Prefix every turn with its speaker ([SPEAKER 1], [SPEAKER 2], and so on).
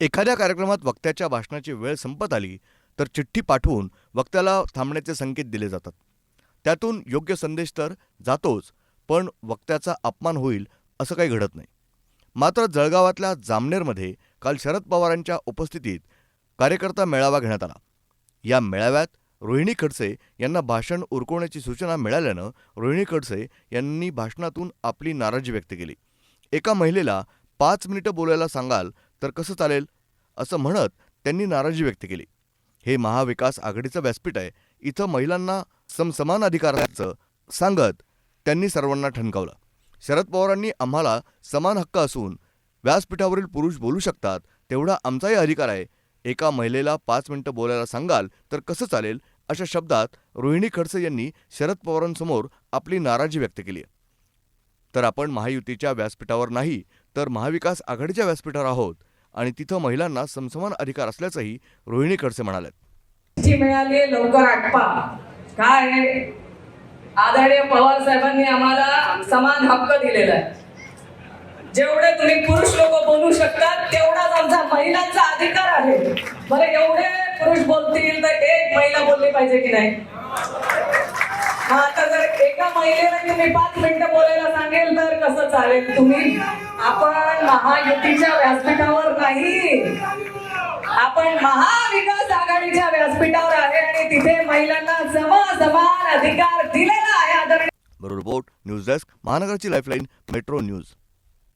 [SPEAKER 1] एखाद्या कार्यक्रमात वक्त्याच्या भाषणाची वेळ संपत आली तर चिठ्ठी पाठवून वक्त्याला थांबण्याचे संकेत दिले जातात. त्यातून योग्य संदेश तर जातोच पण वक्त्याचा अपमान होईल असं काही घडत नाही. मात्र जळगावातल्या जामनेरमध्ये काल शरद पवारांच्या उपस्थितीत कार्यकर्ता मेळावा घेण्यात आला. या मेळाव्यात रोहिणी खडसे यांना भाषण उरकवण्याची सूचना मिळाल्यानं रोहिणी खडसे यांनी भाषणातून आपली नाराजी व्यक्त केली. एका महिलेला पाच मिनिटं बोलायला सांगाल तर कसं चालेल? असं म्हणत त्यांनी नाराजी व्यक्त केली. हे महाविकास आघाडीचं व्यासपीठ आहे. इथं महिलांना समसमान अधिकार असल्याचं सांगत त्यांनी सर्वांना ठणकावलं. शरद पवारांनी आम्हाला समान हक्क असून व्यासपीठावरील पुरुष बोलू शकतात तेवढा आमचाही अधिकार आहे. एका महिलेला पाच मिनिटं बोलायला सांगाल तर कसं चालेल? अशा शब्दात रोहिणी खडसे यांनी शरद पवारांसमोर आपली नाराजी व्यक्त केली तर आपण महायुतीच्या व्यासपीठावर नाही तर महाविकास आघाडीच्या व्यासपीठावर आहोत. आणि तिथं महिलांना समसमान अधिकार असल्याचंही रोहिणी खडसे म्हणाल्यात
[SPEAKER 2] मिळाले मिळाली लवकर आटपा. काय? आदरणीय पवार साहेबांनी आम्हाला समान हक्क दिलेला आहे. जेवढे तुम्ही पुरुष लोक बोलू शकतात तेवढाच आमचा महिलांचा अधिकार आहे. बरं एवढे पुरुष बोलतील तर एक महिला बोलली पाहिजे की नाही? आता जर एका महिलेला तुम्ही पाच मिनिटं बोलायला सांगेल तर कसं चालेल तुम्ही? आपण महायुतीच्या व्यासपीठावर नाही. आपण महाविकास आघाडीच्या व्यासपीठावर आहे आणि तिथे महिलांना सम समान अधिकार दिलेला आहे आदरणीय
[SPEAKER 1] बरोबर न्यूज डेस्क महानगराची लाईफलाईन मेट्रो न्यूज.